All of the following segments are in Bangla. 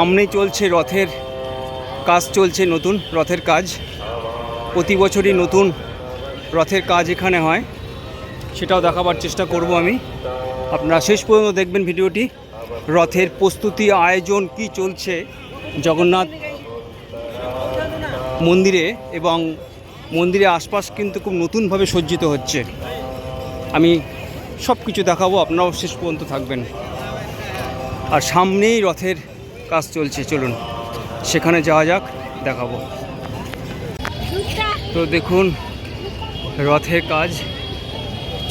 সামনেই চলছে রথের কাজ, চলছে নতুন রথের কাজ। প্রতি বছরই নতুন রথের কাজ এখানে হয়। সেটাও দেখাবার চেষ্টা করব আমি। আপনারা শেষ পর্যন্ত দেখবেন ভিডিওটি। রথের প্রস্তুতি আয়োজন কি চলছে জগন্নাথ মন্দিরে এবং মন্দিরের আশপাশ কিন্তু খুব নতুনভাবে সজ্জিত হচ্ছে। আমি সব কিছু দেখাবো, আপনারাও শেষ পর্যন্ত থাকবেন। আর সামনেই রথের কাজ চলছে, চলুন। সেখানে যাওয়া যাক, দেখাবো। তো দেখুন, রথের কাজ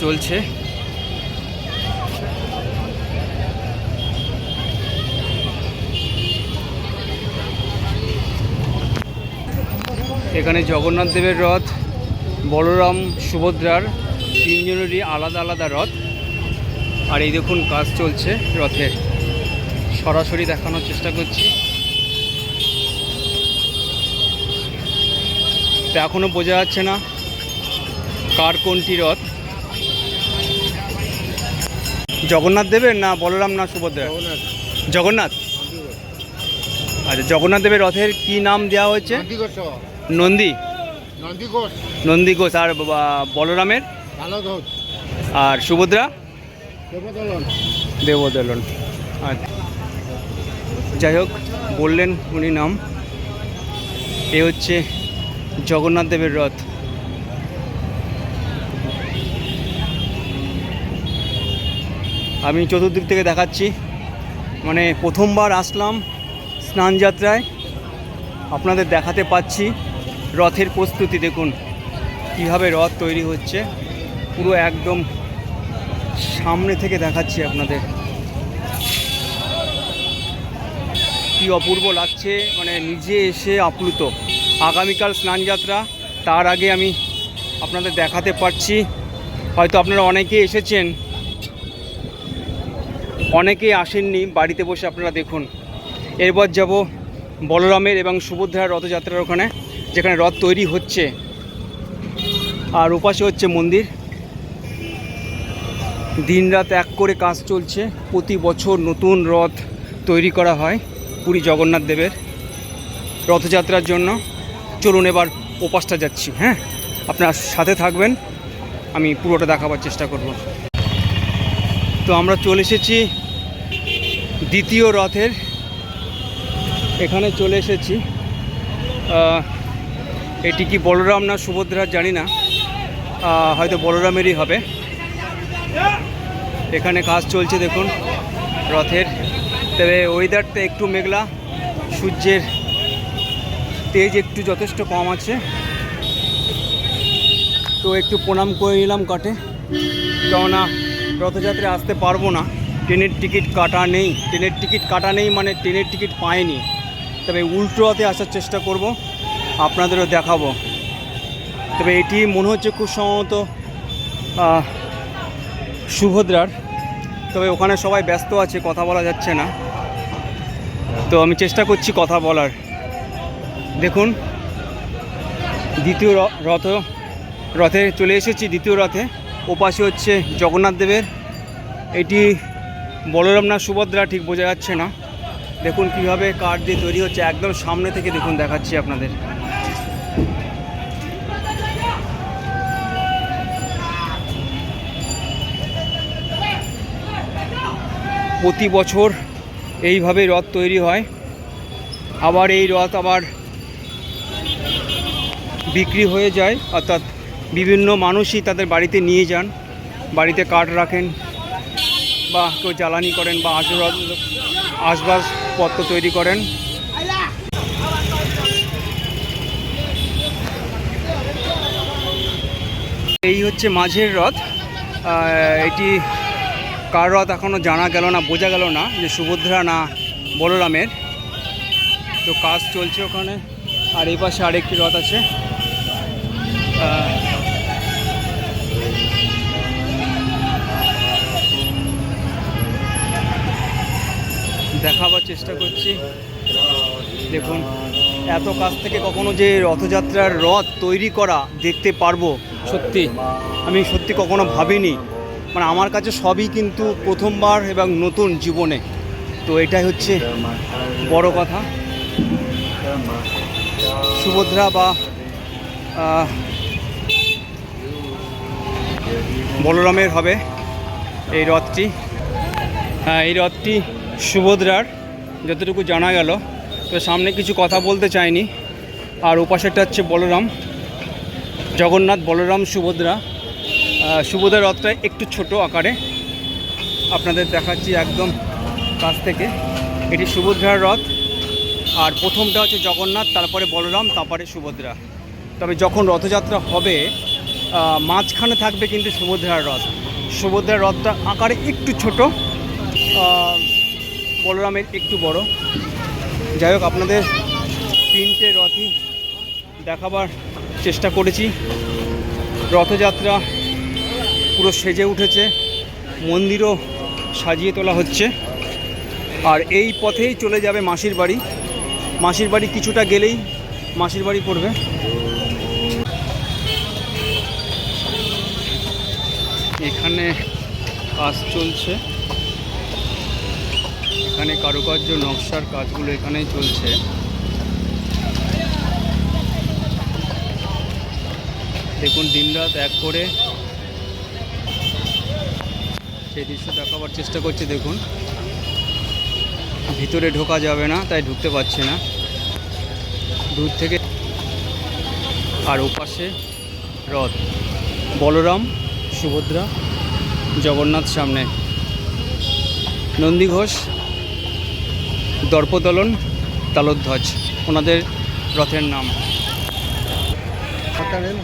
চলছে। এখানে জগন্নাথ দেবের রথ, বলরাম সুভদ্রার তিনজনেরই আলাদা আলাদা রথ। আর এই দেখুন, কাজ চলছে রথের। সরাসরি দেখানোর চেষ্টা করছি। তো এখনও বোঝা যাচ্ছে না কার কোনটি রথ। জগন্নাথ দেবের না বলরাম না সুভদ্রা জগন্নাথ। আচ্ছা জগন্নাথ দেবের রথের কি নাম দেওয়া হয়েছে? নন্দী নন্দী? ঘোষ। আর বলরামের? আর সুভদ্রা? দেবদলন। দেবদলন। আচ্ছা। যাই হোক, বললেন উনি নাম। এ হচ্ছে জগন্নাথ দেবের রথ। আমি চতুর্দিক থেকে দেখাচ্ছি। মানে প্রথমবার আসলাম স্নান যাত্রায়। আপনাদের দেখাতে পাচ্ছি রথের প্রস্তুতি। দেখুন, কীভাবে রথ তৈরি হচ্ছে। পুরো একদম সামনে থেকে দেখাচ্ছি আপনাদের। কি অপূর্ব লাগছে মানে নিজে এসে আপ্লুত। আগামীকাল স্নানযাত্রা, তার আগে আমি আপনাদের দেখাতে পারছি। হয়তো আপনারা অনেকেই এসেছেন অনেকেই আসেননি, বাড়িতে বসে আপনারা দেখুন। এরপর যাব বলরামের এবং সুভদ্রার রথযাত্রার ওখানে, যেখানে রথ তৈরি হচ্ছে। আর ওপাশে হচ্ছে মন্দির। দিনরাত এক করে কাজ চলছে, প্রতি বছর নতুন রথ তৈরি করা হয়। পুরী জগন্নাথ দেবের রথযাত্রার জন্য। চলুন এবার ওপাসটা যাচ্ছি হ্যাঁ? আপনার সাথে থাকবেন, আমি পুরোটা দেখাবার চেষ্টা করব। তো আমরা চলে এসেছি দ্বিতীয় রথের। এখানে চলে এসেছি এটি কি বলরাম না সুভদ্রা জানি না হয়তো বলরামেরই হবে। এখানে কাজ চলছে দেখুন, রথের। তবে ওয়েদারটা একটু মেঘলা। সূর্যের তেজ একটু যথেষ্ট কম আছে। তো একটু প্রণাম করে নিলাম কাটে কেননা রথযাত্রায় আসতে পারব না। ট্রেনের টিকিট কাটা নেই। ট্রেনের টিকিট কাটা নেই মানে ট্রেনের টিকিট পায়নি তবে উল্টো রথে আসার চেষ্টা করব। আপনাদেরও দেখাবো। তবে এটি মনে হচ্ছে খুব সম্ভবত সুভদ্রার। তবে ওখানে সবাই ব্যস্ত আছে, কথা বলা যাচ্ছে না। তো আমি চেষ্টা করছি কথা বলার। দেখুন, দ্বিতীয় রথ, রথে চলে এসেছি, দ্বিতীয় রথে। ওপাশে হচ্ছে জগন্নাথ দেবের। এটি বলরাম না সুভদ্রা ঠিক বোঝা যাচ্ছে না। দেখুন কীভাবে কাঠ দিয়ে তৈরি হচ্ছে, একদম সামনে থেকে দেখুন দেখাচ্ছি আপনাদের। প্রতি বছর এইভাবে রথ তৈরি হয়। আবার এই রথ আবার বিক্রি হয়ে যায়, অর্থাৎ বিভিন্ন মানুষই তাদের বাড়িতে নিয়ে যান। বাড়িতে কাঠ রাখেন বা কেউ জ্বালানি করেন বা আসবাব আসবাবপত্র তৈরি করেন। এই হচ্ছে মাঝের রথ। এটি কার রথ এখনও জানা গেল না, বোঝা গেল না যে সুভদ্রা না বলরামের। তো কাজ চলছে ওখানে, আর এই পাশে আরেকটি রথ আছে। দেখাবার চেষ্টা করছি। দেখুন, এত কাছ থেকে কখনো যে রথযাত্রার রথ তৈরি করা দেখতে পারব, সত্যি, আমি সত্যি কখনো ভাবিনি। মানে আমার কাছে সবই কিন্তু প্রথমবার এবং নতুন জীবনে। তো এটাই হচ্ছে বড় কথা। সুভদ্রা বা বলরামের হবে এই রথটি। হ্যাঁ এই রথটি সুভদ্রার, যতটুকু জানা গেল। তো সামনে কিছু কথা বলতে চাইনি। আর ওপাশেরটা হচ্ছে বলরাম। জগন্নাথ বলরাম সুভদ্রা। সুভদ্রা রথটা একটু ছোট আকারে আপনাদের দেখাচ্ছি একদম কাছ থেকে। এটি সুভদ্রার রথ, আর প্রথমটা হচ্ছে জগন্নাথ, তারপরে বলরাম, তারপরে সুভদ্রা। তবে যখন রথযাত্রা হবে মাঝখানে থাকবে কিন্তু সুভদ্রার রথ। সুভদ্রার রথটা আকারে একটু ছোট বলরামের একটু বড়। যাই হোক, আপনাদের তিনটে রথই দেখাবার চেষ্টা করেছি। রথযাত্রা পুরো সেজে উঠেছে, মন্দিরও সাজিয়ে তোলা হচ্ছে। আর এই পথেই চলে যাবে মাসির বাড়ি। মাসির বাড়ি কিছুটা গেলেই মাসির বাড়ি পড়বে। এখানে কাজ চলছে। এখানে কারুকার্য, নকশার কাজগুলো এখানেই চলছে। দেখুন, দিনরাত এক করে সেই দৃশ্য দেখাবার চেষ্টা করছি, দেখুন। ভিতরে ঢোকা যাবে না, তাই ঢুকতে পারছি না। দূর থেকে আর ওপাশে রথ। বলরাম, সুভদ্রা, জগন্নাথ সামনে। নন্দী ঘোষ দর্পদলন তালোধ্বজ। ওনাদের রথের নাম আপনাদের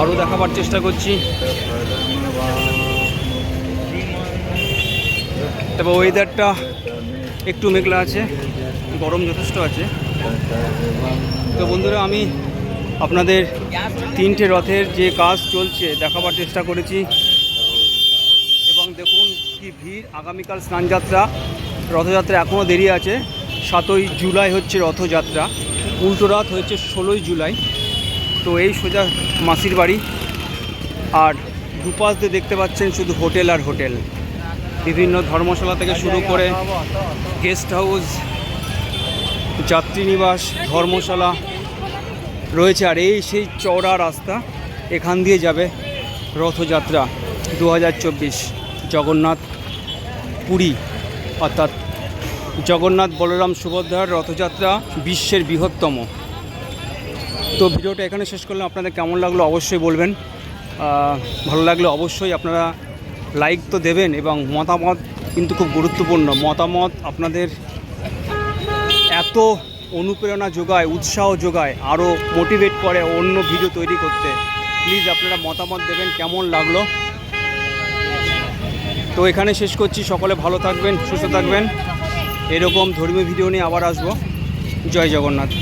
আরও দেখাবার চেষ্টা করছি। তবে ওয়েদারটা একটু মেঘলা আছে, গরম যথেষ্ট আছে। তো বন্ধুরা, আমি আপনাদের তিনটে রথের যে কাজ চলছে দেখাবার চেষ্টা করেছি। এবং দেখুন কি ভিড়, আগামীকাল স্নানযাত্রা, রথযাত্রা এখনও দেরি আছে। সাতই জুলাই হচ্ছে রথযাত্রা, উল্টো রথ হচ্ছে ষোলোই জুলাই। তো এই সোজা মাসির বাড়ি। আর দুপাশ দিয়ে দেখতে পাচ্ছেন শুধু হোটেল আর হোটেল। বিভিন্ন ধর্মশালা থেকে শুরু করে গেস্ট হাউস যাত্রীনিবাস ধর্মশালা রয়েছে। আর এই সেই চওড়া রাস্তা এখান দিয়ে যাবে রথযাত্রা দু হাজার চব্বিশ জগন্নাথ পুরী। অর্থাৎ জগন্নাথ বলরাম সুভদ্রার রথযাত্রা বিশ্বের বৃহত্তম। তো ভিডিওটা এখানে শেষ করলাম। আপনাদের কেমন লাগল অবশ্যই বলবেন। ভালো লাগলে অবশ্যই আপনারা লাইক তো দেবেন এবং মতামত কিন্তু খুব গুরুত্বপূর্ণ। মতামত আপনাদের এত অনুপ্রেরণা যোগায়, উৎসাহ যোগায় আরও মোটিভেট করে অন্য ভিডিও তৈরি করতে। প্লিজ আপনারা মতামত দেবেন, কেমন লাগল? তো এখানে শেষ করছি, সকলে ভালো থাকবেন, সুস্থ থাকবেন। এরকম ধর্মীয় ভিডিও নিয়ে আবার আসব। জয় জগন্নাথ।